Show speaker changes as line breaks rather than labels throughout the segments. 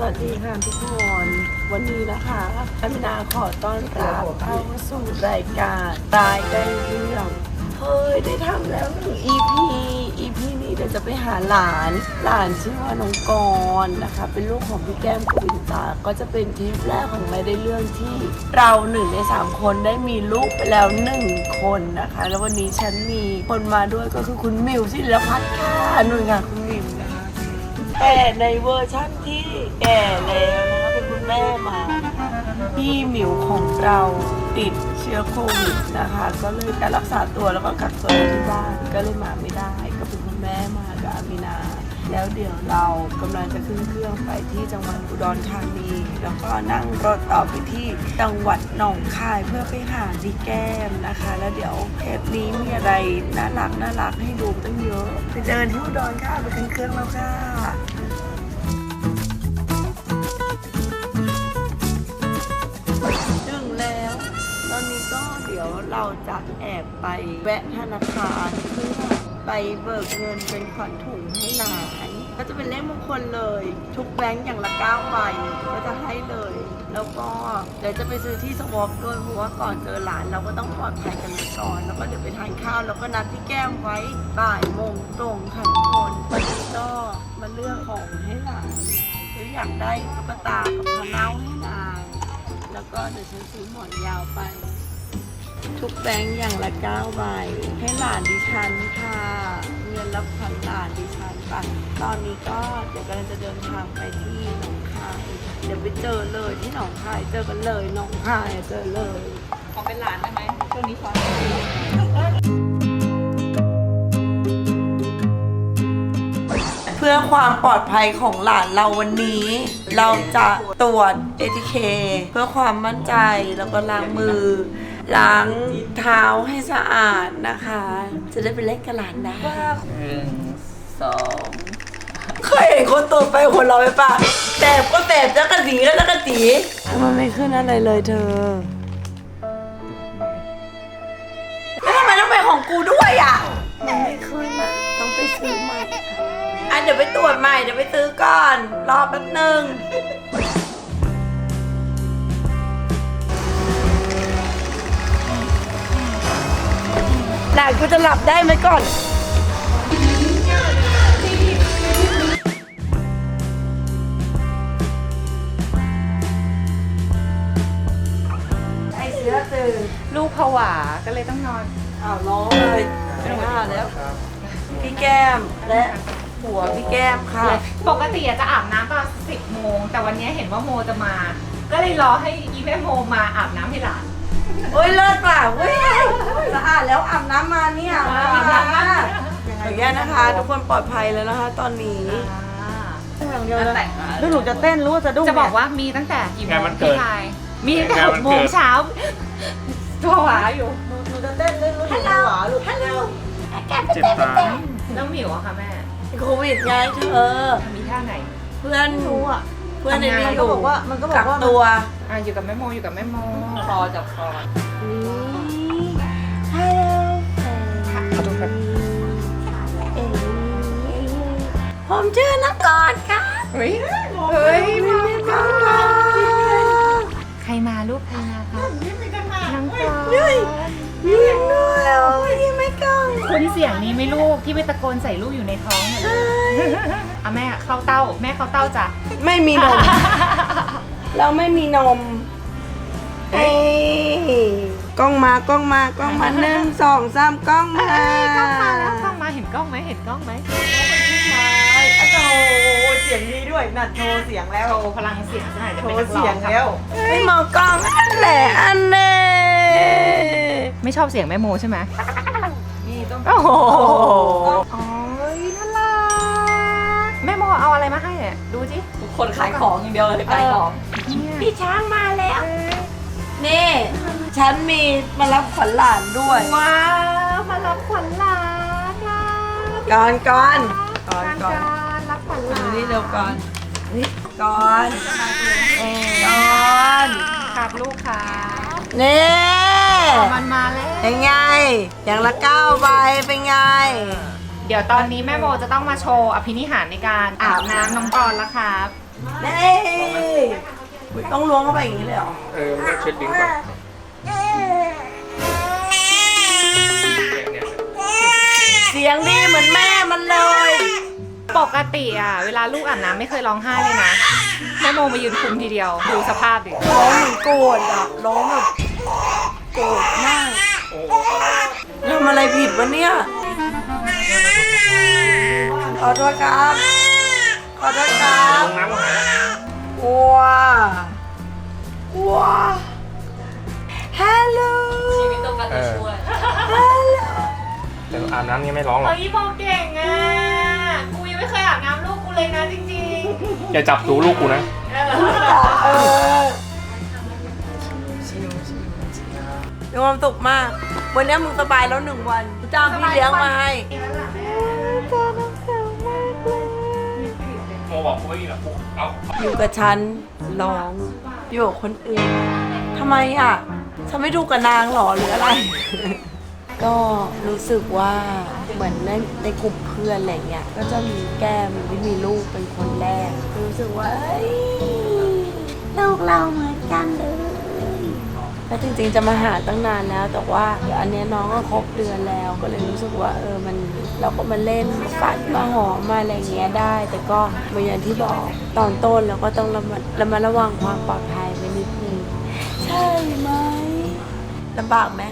สวัสดีค่ะทุกคนวันนี้นะคะอามินาขอต้อนรับเข้าสู่รายการตายได้เรื่องเฮ้ยได้ทำแล้วหนึ่ง EP EP นี้เดี๋ยวจะไปหาหลาน หลานชื่อว่าน้องกรนะคะ เป็นลูกของพี่แก้มกวินตา ก็จะเป็นทริปแรกของไม่ได้เรื่องที่ เราหนึ่งในสามคนได้มีลูกไปแล้วหนึ่งคนนะคะ แล้ววันนี้ฉันมีคนมาด้วยก็คือคุณมิวศิลพัฒน์ค่ะนุ่นค่ะคุณมิวนะ แต่ในเวอร์ชั่นที่แก่แล้วนะคะเป็นคุณแม่มาพี่หมิวของเราติดเชื้อโควิดนะคะ ก็เลยการรักษาตัวแล้วก็กักตัวที่บ้านก็เลยมาไม่ได้ ก็เป็นคุณแม่มากับอามินา แล้วเดี๋ยวเรากำลังจะขึ้นเครื่องไปที่จังหวัดอุดรธานีแล้วก็นั่งรถต่อไปที่จังหวัดหนองคายเพื่อไปหาดีแก้มนะคะ แล้วเดี๋ยวเทปนี้มีอะไรน่ารักน่ารักให้ดูตั้งเยอะไปเจอกันที่อุดรค่ะไปขึ้นเครื่องแล้วค่ะ เราจะแอบไปแวะธนาคารเพื่อไปเบิกเงินเป็นขวัญถุงให้หลาน ก็จะเป็นเลขมงคลเลย ทุกแบงค์อย่างละ9ใบก็จะให้เลย แล้วก็เดี๋ยวจะไปซื้อที่สวอปด้วยเพราะว่าก่อนเจอหลานเราก็ต้องปลอดภัยกันก่อน แล้วก็เดี๋ยวไปทานข้าวแล้วก็นัดพี่แก้มไว้บ่ายโมงตรงค่ะทุกคนวันนี้ก็มาเลือกของให้หลานคืออยากได้ตุ๊กตากับพะเนาให้นางแล้วก็เดี๋ยวฉันซื้อหมอนยาวไป ทุกแบงค์อย่างละ9ใบให้หลานดิฉันค่ะ เงินรับขวัญหลานดิฉันค่ะตอนนี้ก็เดี๋ยวกำลังจะเดินทางไปที่หนองคายเดี๋ยวไปเจอเลยที่หนองคายเจอกันเลยหนองคายเจอเลย
ขอเป็นหลานได้ไหมช่วงนี้ขอ
เพื่อความปลอดภัยของหลานเราวันนี้ เราจะตรวจ ATK เพื่อความมั่นใจแล้วก็ล้างมือ ล้างเท้าให้สะอาดนะคะ จะได้ไปเล่นกับหลานได้
หนึ่งสอง
เคยเห็นคนตัวไปคนเราไหมปะแสบก็แสบจักระจีก็จักระจีมันไม่ขึ้นอะไรเลยเธอแล้วทำไมต้องเป็นของกูด้วยอะมันไม่ขึ้นอะต้องไปซื้อใหม่ค่ะอะเดี๋ยวไปตรวจใหม่เดี๋ยวไปซื้อก่อน รอแป๊บหนึ่ง หลานกูจะหลับได้ไหมก่อน ไอเสือตื่น
ลูกผวาก็เลยต้องนอน
อ้าวร้องเลยมาแล้ว พี่แก้มและผัวพี่แก้มค่ะ
ปกติอะจะอาบน้ำตอนสิบโมง แต่วันนี้เห็นว่าโมจะมา ก็เลยรอให้อีแม่โมมาอาบน้ำให้หลาน
โอ้ยเลิศว่ะเว้ยสะอาดแล้วอาบน้ำมาเนี่ย
อาบน้ำมา
อย่างเงี้ยนะคะ ทุกคนปลอดภัยแล้วนะคะ ตอนนี้
อย่างเดียวนะ
แต่
แล้วหนูจะเต้นรู้ว่าจะดุ้ง
จะบอกว่ามีตั้งแต่กี่โม
งาน
ง
วันเกิด
พี่ชายมีตั้งแต่
งาน
ห
วั
ก
น
โม
เกิ
ง
ด
เช้าผวาอยู่
หนูหนูจะเต้นเล่นรู้สึกหวาลูก
ฮัลโหล
เจ็บตา
แล้วหมิวอะค่ะแม่
โควิดไงเธอ
มีท่าไหน
เพื่อน
รู้อะ
เพื่อนในนี้
มัน
อ
ก็
ยู่
บอกว่ามันก็บอ
กั
ก
ก
ว่า
ตัว
อะอยู่กับแม่โมอยู่กับแม่โมคอจับคอ
ฮัลโหล
ขอโทษครับ
ผมชื่อนักกอดค่ะ
เฮ้ยเฮ้ย
ไม่มีปัญหา
ใครมาลูกใครมาคะน้องกอ
เฮ้ยยิ้มด้วยโอ้ยยิ้มไม่กล้อง
คุณเสียงนี้ไหม่ลูกที่ไปตะโกนใส่ลูกอยู่ในท้องเนี่ยลูก อะแม่เข้าเต้า แม่เข้าเต้าจ้ะ
ไม่มีนม เราไม่มีนมเอ้ยกล้องมากล้องมากล้องมาหนึ่งสองสามกล้องมา
กล้องมาแล้วกล้องมาเห็นกล้องไหมเห็นกล้องไหม
ใช่โอ้โหเสียงดีด้วยน่ะโชว์เสียงแล้ว
โชว์พลังเสียงซะหน่อยจะ
โช
เป็นนั
ว์
กร้
เสีย
องงครับ
แล้ว
ไม่มองกล้องอันแหละอันแน่
ไม่ชอบเสียงแม่โมใช่ไหม
นี่ต้อง
โอ้โห
โอ้
โอาอะไรมาให้เนี่ยดูจิ
คนขายของอย่างเดียวเลยขายของ
พี่ช้างมาแล้ว นี่ ฉันมีมารับขวัญหลานด้วย
ว้าวมารับขวัญหลานนะ
ก่อนก่อนก่อน
การ
ก่อน
การรับขวัญหลาน
นี่เร็วก่อนนี่ก่อนก่อน
ครับลูกค่ะ
นี่
มันมาแล้ว
เป็นไง อย่างละเก้าใบเป็นไง
เดี๋ยวตอนนี้แม่โมจะต้องมาโชว์อภินิหารในการอาบน้ำน้องกรณ์แล้วครับ
นี่อุ๊ยต้องล้วงเข้าไปอย่างนี้เลยเหรอ
เออมันเช็ดดิ้งก่อนเนี่ยเนี่ย
เสียงดีเหมือนแม่มันเลย
ปกติอะ เวลาลูกอาบน้ำไม่เคยร้องไห้เลยนะ แม่โมมายืนคุมทีเดียว ดูสภาพดิ
ร้องเหมือนโกรธอะร้องแบบโกรธมาก
โอ้
ทำอะไรผิดวะเนี่ย ขอโทษครับ ขอโทษครั
ล
บ
งน้ำก็หายแล้ว
ว้าว้าฮัลโหล
เออแต่อาบน้ำนี่ไม่ร้องหรอก
เฮ้ยโมเก่งอะ กูยังไม่เคยอาบน้ำลูกกูเลยนะจริง
อย่าจับถูลูกกูนะ
ๆเออ
เออมีความสุขมาก วันนี้มึงสบายแล้วหนึ่งวันจ้างพี่เลี้ยงมาให้
อ
ยู่กับฉันร้อง อยู่กับคนอื่นทำไมอะฉันไม่ดูกับนางหรอหรืออะไร ก็รู้สึกว่าเหมือนในในกลุ่มเพื่อนอะไรเงี้ย ก็จะมีแก้มที่มีลูกเป็นคนแรก รู้สึกว่าเอ้ยลูกเราเหมือนกันเลย แล้วจริงๆจะมาหาตั้งนานแล้ว แต่ว่าอันนี้น้องก็ครบเดือนแล้ว ก็เลยรู้สึกว่าเออมันเราก็มาเล่นมาฝันมาหอมมาอะไรเงี้ยได้ แต่ก็เหมือนอย่างที่บอกตอนต้นเราก็ต้องระมัดระมัดระวังความปลอดภัยไว้นิดนึงใช่ไหมลำบากไหม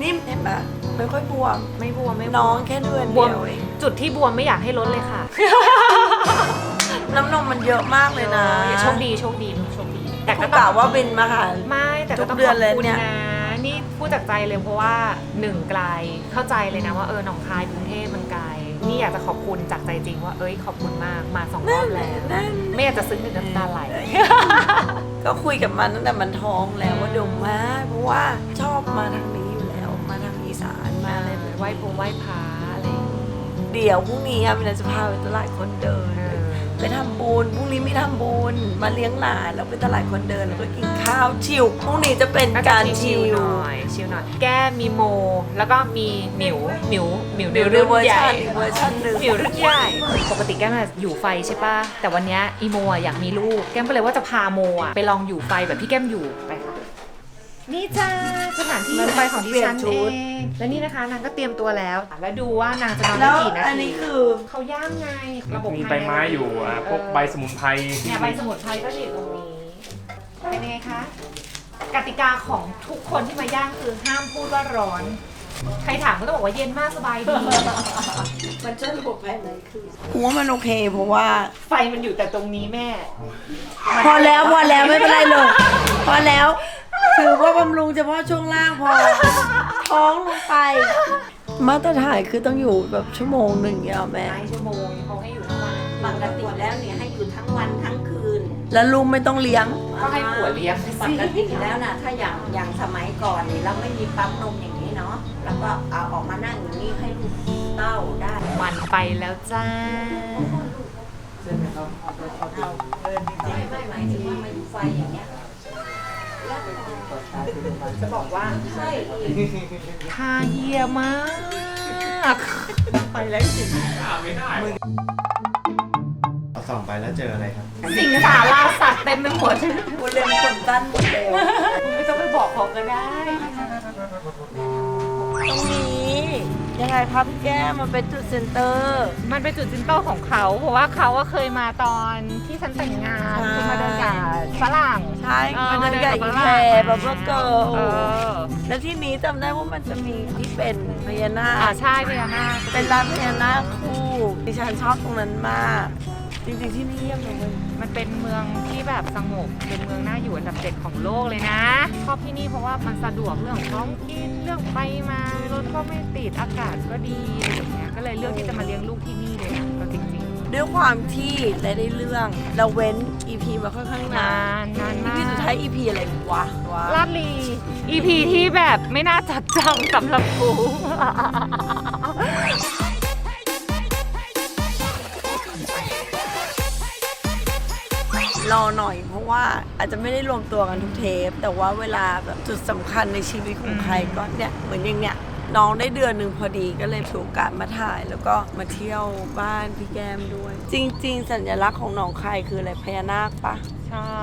นิ่มเห็นปะไม่ค่อยบวม
ไม่บวมไม่
น้องแค่เดือนเดียวเอง
จุดที่บวมไม่อยากให้ลดเลยค่ะ
น้ำนมมันเยอะมากเลยนะ
โชคดีโชคดีโชคดี แต่
กู
ก็
กะ
ต้อง
ว่าบินมาหา
ไม่แต่ก็ต้อง
ทุกเดือนเลย
ขบคุณ
เนี่ย
นะนี่พูดจากใจเลยเพราะว่าหนึ่งไกลเข้าใจเลยนะว่าเออหนองคายกรุงเทพมันไกลนี่อยากจะขอบคุณจากใจจริงว่าเอ้ยขอบคุณมากมาสองรอบแล้ว
นั่น
ไม่อยากจะซึ้งถึงน้ำตาไหล
ก็คุยกับมันตั้งแต่มันท้องแล้วว่าดมมากเพราะว่าชอบมาทางนี้อยู่แล้ว มาทางอีสานมา
มา
อะไร
เลย
แบบ
ไหว้พงไหว้พระอะไรอย่างงี้
เดี๋ยวพรุ่งนี้อะมินาจะพาไปตลาดคนเดิน
เออ
ไปทำบุญพรุ่งนี้ไม่ทำบุญมาเลี้ยงหลานแล้วไปตลาดคนเดินแล้วก็กินข้าวชิวพรุ่งนี้จะเป็น
ก็จะ
การ
ชิ
ชิ
ล
ว
ๆหน่อยชิลหน่อย แก้มีโม แล้วก็มีหมิวหมิวหมิว
เดี๋ยว
รุ่น
เวอร์
ใหญ่
ชันอีกเวอร์ชันหนึ่ง
หมิวรุ่นใหญ่ปกติแก้มอะอยู่ไฟใช่ปะแต่วันเนี้ยอีโมอะอยากมีลูกแก้มก็เลยว่าจะพาโมอะไปลองอยู่ไฟแบบที่แก้มอยู่ไปค่ะ นี่จ้าสถานที่อยู่ไฟของดิฉันเองและนี่นะคะนางก็เตรียมตัวแล้ว แล้วดูว่านางจะนอน
แล้
ได้
ว
กี่นา
อัน
ที
นี้คือ
เขาย่างไงระบบ
มี
ภาย
ใบ
ใน
ไม้อยู่อะพวกใบสมุนไพร
เนี่ยใบสมุนไพรก็อยู่ตรงนี้เป็นยังไงคะกติกาของทุกคนที่มาย่างคือห้ามพูดว่าร้อน ใครถามก็ต้องบอกว่าเย็นมากสบายดี
มันจะระบบภายในคือกูว่ามันโอเค เพราะว่า
ไฟมันอยู่แต่ตรงนี้แม่
พอแล้วพอแล้วไม่เป็นไรเลยพอแล้ว ถือว่าบำรุงเฉพาะช่วงล่างพอ ท้องลงไป มาตรฐานคือต้องอยู่แบบชั่วโมงหนึ่งอย่างเงี้ยเหรอแม่
นายชั่วโมงเขาให้อยู่ทั้งวัน
ปกติแล้วเนี่ยให้อยู่ทั้งวันทั้งคืน
แล้วลูกไม่ต้องเลี้ยง
ก็ให้ผัวเลี้ยง
ปกติแล้วนะถ้าอย่างอย่างสมัยก่อนนี่เราไม่มีปั๊มนมอย่างนี้เนาะแล้วก็เอาออกมานั่งอย่างนี้ให้ลูกเต้าได้
มันไปแล้วจ้า
ไม่ไม่หมายถึงว่ามาอยู่ไฟอย่างเงี้ย
จะบอกว่า
ใช่
ทาเยียมาก
ไปแล้วจริง
เอาส่องไปแล้วเจออะไรครับ
สิงสาราสัตว์เต็มไปหมด
กูเล่นคนตั้นหมดแล้ว
คุณไม่ต้องไปบอกเขาก็ได้
ตรงนี้ ยังไงครับพี่แก้มมันเป็นจุดเซ็นเตอร์
มันเป็นจุดจินโต้ของเขา เพราะว่าเขาอะเคยมาตอนที่ฉันแต่งงาน
ใช่
คือมาเดินกับฝรั่ง
ใช่
ออ
มันเดินกับอี
ฝ
แพ
รั่ง
รแบบว่าเกิร์ล
เออ
แล้วที่นี้จำได้ว่ามันจะมีที่เป็นพญานา
อ่า
ค
ใช่พญานาค
เป็นร้านพญานาคคู่ดิฉันชอบตรงนั้นมาก จริงๆที่นี่เยี่ยมเลยเว้ย
มันเป็นเมืองที่แบบสงบ เป็นเมืองน่าอยู่อันดับเจ็ดของโลกเลยนะ ชอบที่นี่เพราะว่ามันสะดวกเรื่องของกินเรื่องไปมารถก็ไม่ติดอากาศก็ดีอะไรอย่างเงี้ย ก็เลยเลือกที่จะมาเลี้ยงลูกที่นี่เลยอะก็จริง
ด้วยความที่และได้เรื่องเราเว้น EP มาค่อนข้าง
ๆ
นานา
นนานมาก
EP สุดท้าย EP อะไรวะวะ
ลาดลี EP ที่แบบไม่น่าจัดจำสำหรับกู
รอหน่อย เพราะว่าอาจจะไม่ได้รวมตัวกันทุกเทป แต่ว่าเวลาแบบจุดสำคัญในชีวิตของใครก็เนี่ยเหมือนอย่างเนี้ยน้องได้เดือนหนึ่งพอดีก็เลยถือโอกาสมาถ่าย แล้วก็มาเที่ยวบ้านพี่แก้มด้วย จริง ๆ สัญลักษณ์ของหนองคายคืออะไรพญานาคปะ
ใช่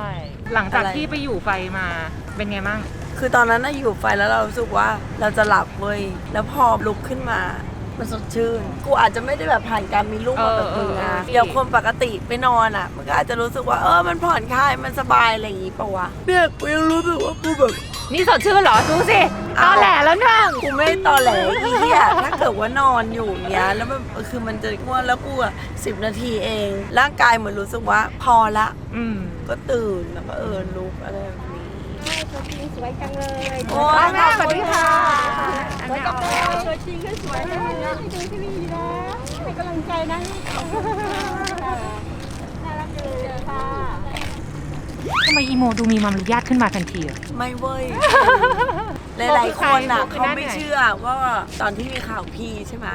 หลังจาก
อะไร
ที่ไปอยู่ไฟมาเป็นไงบ้าง
คือตอนนั้นน่ะอยู่ไฟแล้วเรารู้สึกว่าเราจะหลับเว้ยแล้วพอลุกขึ้นมา มันสดชื่น กูอาจจะไม่ได้แบบผ่านการมีลูกมาแบบมึง
เออ
นะ
เออ
เดี๋ยวคนปกติไปนอนอะ มันก็อาจจะรู้สึกว่าเออมันผ่อนคลายมันสบายอะไรอย่างงี้ปะวะเนี่ยกูยังรู้สึกว่ากูแบบ
นี่สดชื่นเหรอดูสิตอแหลแล้วนึ่ง
กูไม่ได้ตอแหลอีเหี้ยถ้าเกิดว่านอนอยู่อย่างเงี้ยแล้วมันคือมันจะง่วงแล้วกูอะสิบนาทีเอง ร่างกายเหมือนรู้สึกว่าพอละ
อืม
ก็ตื่นแล้วก็เออลุกอะไรแบบนี้
สวยจังเลย
โอ้ย
แม่สวัสดีค่ะ
สวยจังเลยตัวจริงก็สวยจังเลยดูที่นี่นะให้กำลังใจนะน่ารักเลยค่ะ
ทำไมอีโมดูมีมารยาทขึ้นมาทันทีอะ
ไม่เว้ย หลายๆคนน่ะ
โมคือ
เขา
ใคร
ไม่
โมคือหน้าไหน
เชื่อว่าตอนที่มีข่าวพี่ใช่ไหม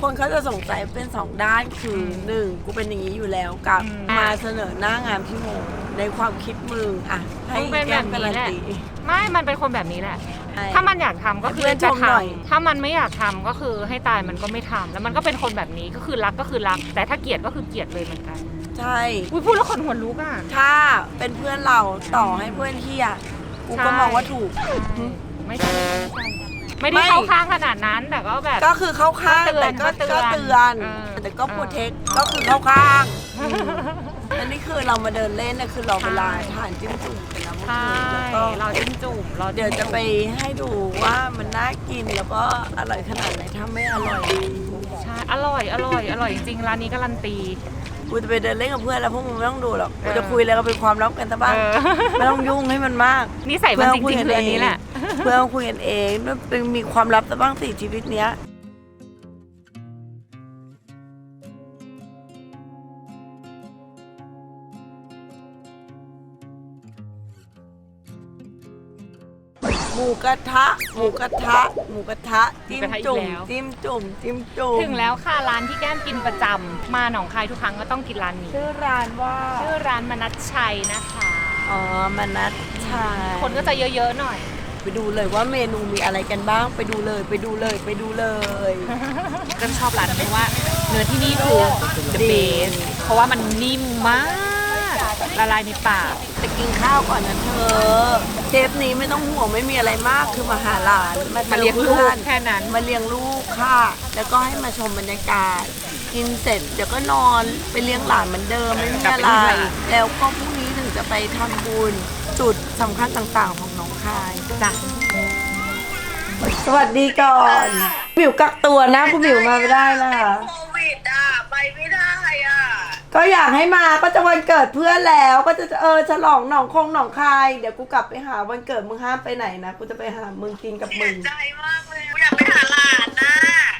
คนเขาจะสงสัยเป็นสองด้านคืออหนึ่งกูเป็นอย่างนี้อยู่แล้วกับ
อืม
มาเสนอหน้างานพี่โม ในความคิดมึงอะให้
มึงเป็น
แก้ม
แบบ
การั
นี้
น
แหละ
ตี
ไม่ มันเป็นคนแบบนี้แหละ
ใช่
ถ้ามันอยากทำก็คือ
ให้เพื่อน
จะ
ชมหน่อย
ทำถ้ามันไม่อยากทำก็คือให้ตายมันก็ไม่ทำแล้วมันก็เป็นคนแบบนี้ก็คือรักก็คือรัก แต่ถ้าเกลียดก็คือเกลียดเลยเหมือนกัน
ใช่
อุ้ยพูดแล้วขนหัวลุกอะ
ถ้าเป็นเพื่อนเราต่อให้เพื่อนเฮียกูก็
ใช่
มองว่าถูก
ไม่ใช่ไม่ได้
ไม่
เข้าข้างขนาดนั้นแต่ก็แบบ
ก็คือเข้าข้าง
ก็เตือน
แต่ก็
ก็เตือน
ก็เตือน
เออ
แต่ก็โปรเทคก็คือเข้าข้าง อันนี้คือเรามาเดินเล่นนะคือเราเวลาทานจิ้มจุ่มกันแล้วเมื่อ
ใช่
คืนแล้วก็
เราจิ้มจุ่มเรา
เดี๋ยวจะไปให้ดูว่ามันน่ากินแล้วก็อร่อยขนาดไหนถ้าไม่อร่อย
ใช่อร่อยอร่อยอร่อยจริงๆร้านนี้การันตี
กูจะไปเดินเล่นกับเพื่อนแล้วพวกมึงไม่ต้องดูหรอก
เออ
กูจะคุยอะไรก็เป็นความลับกันซะบ้าง
เออ
ไม่ต้องยุ่งให้มันมาก
นิสัยมันจริงๆคืออันนี้แหละ
เพื่อนคุยกันเองแล้วเป็นมีความลับซะบ้างสิชีวิตเนี้ย มูกระทะ หมูกระทะ หมูกระทะ จิ้มจุ่ม จิ้มจุ่ม จิ้มจุ่ม
ถึงแล้วค่ะร้านที่แก้มกินประจำมาหนองคายทุกครั้งก็ต้องกินร้านนี้
ชื่อร้านว่า
ชื่อร้านมนัชชัยนะคะ
อ๋อมานัดชาย
คนก็จะเยอะๆหน่อย
ไปดูเลยว่าเมนูมีอะไรกันบ้าง ไปดูเลย ไปดูเลย ไปดูเลย
ก็ชอบร้านนี้ว่าเนื้อที่นี่คือ the
ดี
best เพราะว่ามันนิ่มมาก ละลายในปาก
ไปกินข้าวก่อนนะเธอ เทปนี้ไม่ต้องห่วงไม่มีอะไรมากคือมาหาหลาน
มา
มา
เลี้ยงลูก
พื่อน
แค่นั้น
มาเลี้ยงลูกค่ะ แล้วก็ให้มาชมบรรยากาศ กินเสร็จเดี๋ยวก็นอนไปเลี้ยงหลานเหมือนเดิมไม่มีอะไร แล้วก็พรุ่งนี้ถึงจะไปทำบุญจุดสำคัญต่างๆของหน้องคายจ้ะสวัสดีก่อนหมิวกักตัวนะคุณหมิวมาไม่ได้นะคะ
โควิดอะไปไม่ได้อะ
ก็อยากให้มาก็จะวันเกิดเพื่อนแล้วก็จะเออฉลองหนองคงหนองคายเดี๋ยวกูกลับไปหาวันเกิดมึงห้ามไปไหนนะกูจะไปหามึงกินกับมึง
ใจมากเลยอยากไปหาหลานนะ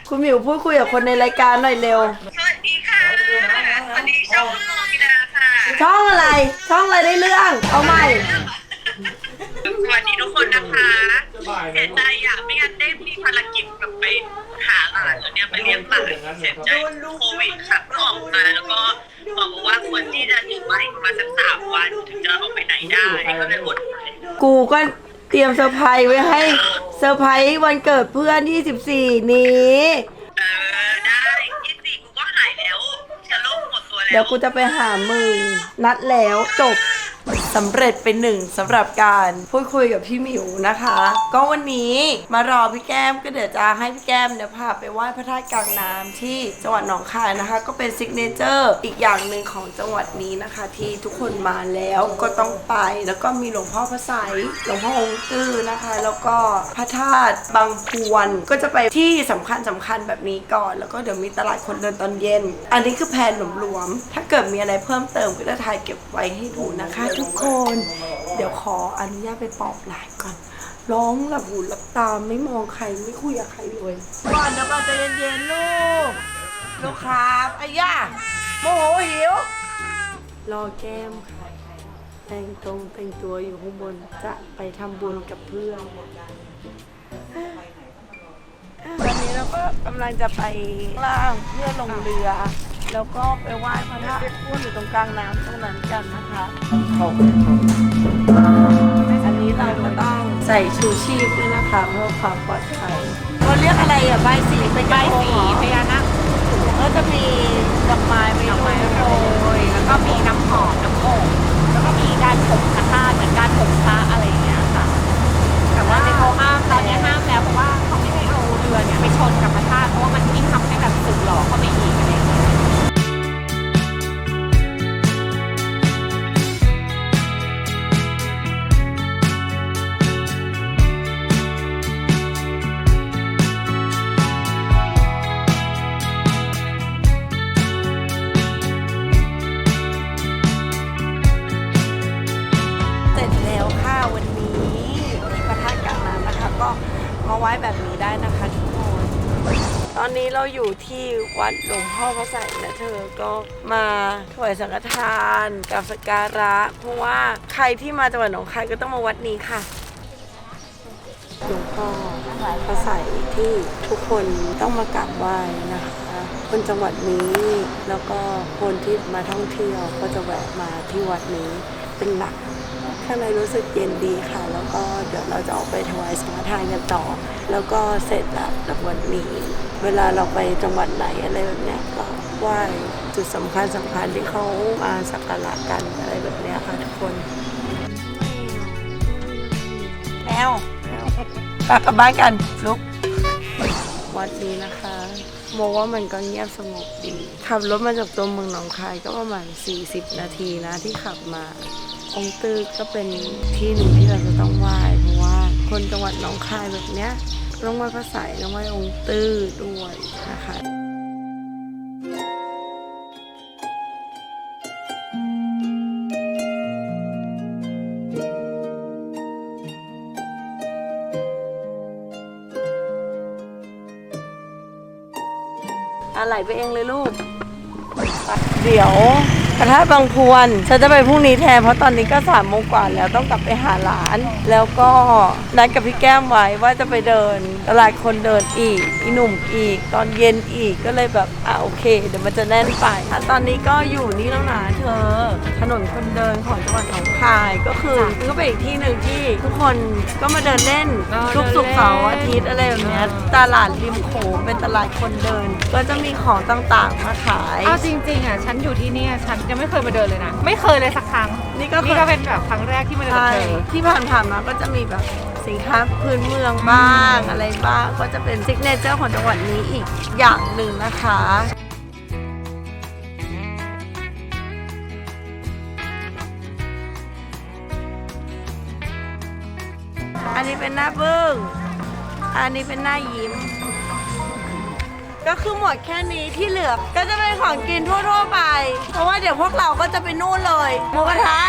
คุณหมิวพูดคุยกับคนในรายการหน่อยเร็ว
สวัสดีค่ะสวัสดีช่องโมกิดาค่ะ
ช่องอะไร ช่องอะไรได้เรื่อง เอาใหม่
สวัสดีทุกคนนะคะ เสียใจอะไม่งั้นได้มีภารกิจแบบไปหาหลานแล้วเนี่ยไปเลี้ยงหลานเสียใจโควิดค่ะเพิ่งออกมาแล้วก็บอกว่าควรที่จะอยู่บ้านอีกประมาณสักสามวัน ถึงจะออกไปไหนได้ก็เลยอดไป
กูก็เตรียมเซอร์ไพรส์ไว้ให้เซอร์ไพรส์วันเกิดเพื่อน24นี้
เออได้ยี่สี่กูก็หายแล้วเชื้อโรคหมดตัวแล้ว
เดี๋ยวกูจะไปหามึงนัดแล้วจบ สำเร็จเป็นหนึ่งสำหรับการพูดคุยกับพี่หมิวนะคะ ก็วันนี้มารอพี่แก้มก็เดี๋ยวจะให้พี่แก้มเนี่ยพาไปไหว้พระธาตุกลางน้ำที่จังหวัดหนองคายนะคะ ก็เป็นซิกเนเจอร์อีกอย่างหนึ่งของจังหวัดนี้นะคะ ที่ทุกคนมาแล้วก็ต้องไปแล้วก็มีหลวงพ่อพระไสยหลวงพ่อองค์ตื้อนะคะ แล้วก็พระธาตุบางพวนก็จะไปที่สำคัญสำคัญแบบนี้ก่อน แล้วก็เดี๋ยวมีตลาดคนเดินตอนเย็น อันนี้คือแผนหลวมๆถ้าเกิดมีอะไรเพิ่มเติมก็จะถ่ายเก็บไว้ให้ดูนะคะ ทุกคน เดี๋ยวขออนุญาตไปปอบหลานก่อน ร้องหลับหูหลับตาไม่มองใครไม่คุยกับใครเลย ก่อนเดี๋ยวก่อนใจเย็นๆลูก ลูกครับอาย่าโมโหหิว รอแก้มค่ะแต่งตรงแต่งตัวอยู่ข้างบนจะไปทำบุญกับเพื่อน ตอนนี้เราก็กำลังจะไปล่างเพื่อลงเรือ แล้วก็ไปไหว้พระธาตุพูดอยู่ตรงกลางน้ำตรงนั้นกันนะคะอันนี้เราก็ต้องใส่ชูชีพด้วยนะคะเพื่อความปลอดภัยก็เรียกอะไรอะใบายสีเป็นก
ใบ
ระทง
สี
เหรอ
พญานาค
ก็จะมีดอกไม้ไป
ดอกไม้
โร
โร
ย
ยแล้วก็มีน้ำหอมน้ำอบแล้วก็มีการผมพระธาตุเหมือนการผมพระอะไรอย่างเงี้ยค่ะ แต่ว่าที่เขาห้ามตอนนี้ห้ามแล้วเพราะว่า วั
ดหลวงพ่อพระใสยนะเธอก็มาถวายสังฆทานกับสการะ เพราะว่าใครที่มาจังหวัดหนองคายก็ต้องมาวัดนี้ค่ะหลวงพ่อพระใสยที่ทุกคนต้องมากราบไหว้นะคะคนจังหวัดนี้แล้วก็คนที่มาท่องเที่ยวก็จะแวะมาที่วัดนี้เป็นหลักข้างในรู้สึกเย็นดีค่ะ แล้วก็เดี๋ยวเราจะออกไปถวายสังฆทานกันต่อ แล้วก็เสร็จแล้วจากวันนี้ เวลาเราไปจังหวัดไหนอะไรแบบเนี้ยก็ไหว้จุดสำคัญสำคัญที่เขามาสักการะกันอะไรแบบเนี้ยค่ะทุกคน แมวกลับบ้านกันลุกวัดนี้นะคะโมว่ามันก็เงียบสงบดีขับรถมาจากตัวเมืองหนองคายก็ประมาณ 40 นาทีนะที่ขับมาองค์ตื้อก็เป็นที่หนึ่งที่เราจะต้องไหว้เพราะว่าคนจังหวัดหนองคายแบบเนี้ย ต้องไหว้พระไสยต้องไหว้องค์ตื้อด้วยนะคะอะไรไปเองเลยลูก เดี๋ยว พระธาตุบางพวนฉันจะไปพรุ่งนี้แทนเพราะตอนนี้ก็สามโมงกว่าแล้วต้องกลับไปหาหลาน แล้วก็นัดกับพี่แก้มไว้ว่าจะไปเดินตลาดคนเดินอีกอีหนุ่มอีก ตอนเย็นอีกก็เลยแบบอะโอเค เดี๋ยวมันจะแน่นไปอะตอนนี้ก็อยู่นี่แล้วนะเธอ ถนนคนเดินของจังหวัดหนองคายก็คือมันก็เป็นอีกที่หนึ่งที่ทุกคนก็มาเดินเล่น
เออ
ทุกสุกร์
เดินเล่น
เสาร์อาทิตย์อะไรแบบเนี้ยตลาดริมโขงเป็นตลาดคนเดิน ก็จะมีของต่างๆมาขาย
เอาจริงๆอะฉันอยู่ที่เนี่ยฉันยังไม่เคยมาเดินเลยนะ ไม่เคยเลยสักครั้ง
นี่ก็
นี่ก็เป็นแบบครั้งแรกที่มาเดินกับ
ใช่
เธอ
ที่ผ่านๆมาก็จะมีแบบสินค้าพื้นเมืองบ้างอะไรบ้าง ก็จะเป็นซิกเนเจอร์ของจังหวัดนี้อีกอย่างหนึ่งนะคะ อันนี้เป็นหน้าบึ้ง อันนี้เป็นหน้ายิ้ม ก็คือหมดแค่นี้ที่เหลือก็จะเป็นของกินทั่วๆไป เพราะว่าเดี๋ยวพวกเราก็จะไปนู่นเลยหมูกระทะ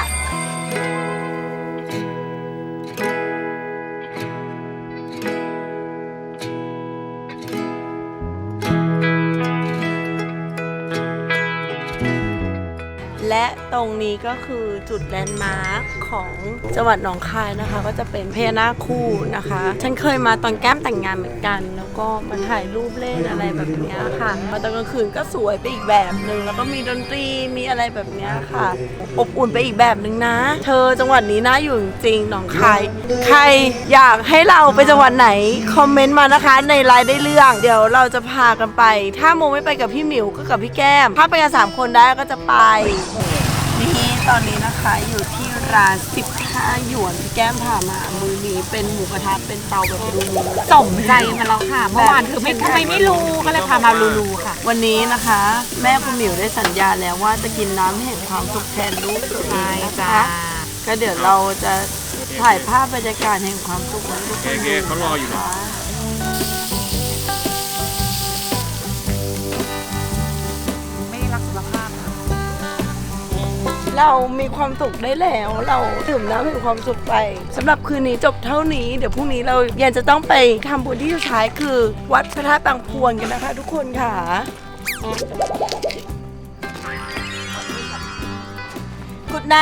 และตรงนี้ก็คือจุดแลนด์มาร์คของจังหวัดหนองคายนะคะ ก็จะเป็นพญานาคคู่นะคะ ฉันเคยมาตอนแก้มแต่งงานเหมือนกันแล้วก็มาถ่ายรูปเล่นอะไรแบบนี้ค่ะ มาตอนกลางคืนก็สวยไปอีกแบบหนึ่งแล้วก็มีดนตรีมีอะไรแบบนี้ค่ะ อบอุ่นไปอีกแบบหนึ่งนะ เธอจังหวัดนี้น่าอยู่จริงหนองคายใครอยากให้เราไปจังหวัดไหนคอมเมนต์มานะคะ ในไลน์ได้เรื่อง เดี๋ยวเราจะพากันไป ถ้าโมไม่ไปกับพี่หมิวก็กับพี่แก้ม ถ้าไปกันสามคนได้ก็จะไปนี่ตอนนี้นะคะอยู่ที่ ร้าน15 หยวนพี่แก้มพามา มือนี้เป็นหมูกระทะเป็นเตาแบบรู
สมใจมาแล้วค่ะ เมื่อวานคือไม่ทำไมไม่รู้ก็เลยพามาลูๆค่ะ
วันนี้นะคะ แม่คุณหมิวได้สัญญาแล้วว่าจะกินน้ำแห่งความสุขแทนลูกตัวเองนะ
จ้า
คะก็เดี๋ยวเราจะถ่ายภาพบรรยากาศแห่งความสุขให้ทุกคนดูเขารออยู่นะ
ไม่
เรามีความสุขได้แล้ว เราดื่มน้ำแห่งความสุขไปสำหรับคืนนี้จบเท่านี้ เดี๋ยวพรุ่งนี้เรายังจะต้องไปทำบุญที่สุดท้ายคือ วัดพระธาตุบางพวนกันนะคะ ทุกคนค่ะกุดไน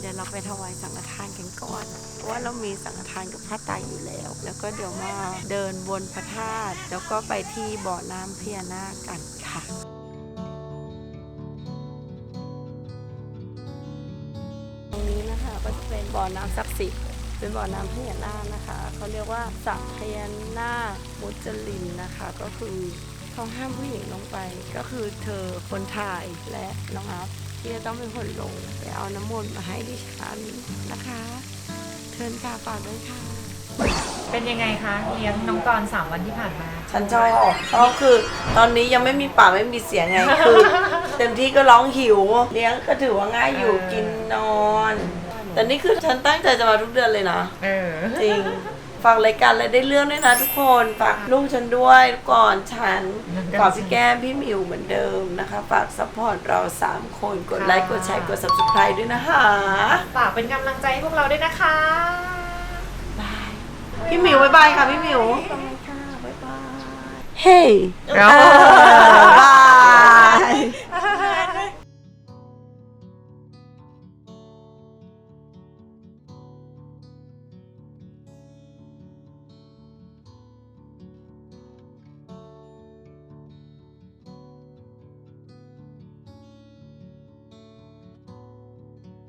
เดี๋ยวเราไปถวายสังฆทานกันก่อน เพราะว่าเรามีสังฆทานกับพระไตรอยู่แล้ว แล้วก็เดี๋ยวมาเดินวนพระธาตุแล้วก็ไปที่บ่อน้ำพญานาคกันค่ะ ก็จะเป็นบ่อน้ำศักดิ์สิทธิ์เป็นบ่อน้ำพญานาคนะคะเขาเรียกว่าสระพญานาคมุจลินนะคะ ก็คือเขาห้ามผู้หญิงลงไป ก็คือเธอคนถ่ายและน้องอัพที่จะต้องเป็นคนลงไปเอาน้ำมนต์มาให้ดิฉันนะคะเชิญค่ะฝากด้วยค่ะ
เป็นยังไงคะเลี้ยงน้องกรณ์สามวันที่ผ่านมา
ฉันชอบชอบคือตอนนี้ยังไม่มีปากไม่มีเสียงไงคือ เต็มที่ก็ร้องหิว เลี้ยงก็ถือว่าง่ายอยู่
เออ
กินนอน แต่นี่คือฉันตั้งใจจะมาทุกเดือนเลยนะ
เออ
จริงฝากรายการอะไรได้เรื่องด้วยนะทุกคนฝากลูกฉันด้วยก่อนฉันฝากพี่แก้มพี่หมิวเหมือนเดิมนะคะ ฝากซัพพอร์ตเรา 3 คนกดไลค์กดแชร์กด subscribe ด้วยนะคะ
ฝากเป็นกำลังใจให้พวกเราด้วยนะคะ
พี่หมิวบ๊ายบายค่ะพี่หมิวบ๊ายบายค่ะบ๊ายบายเฮ้
เอา
บาย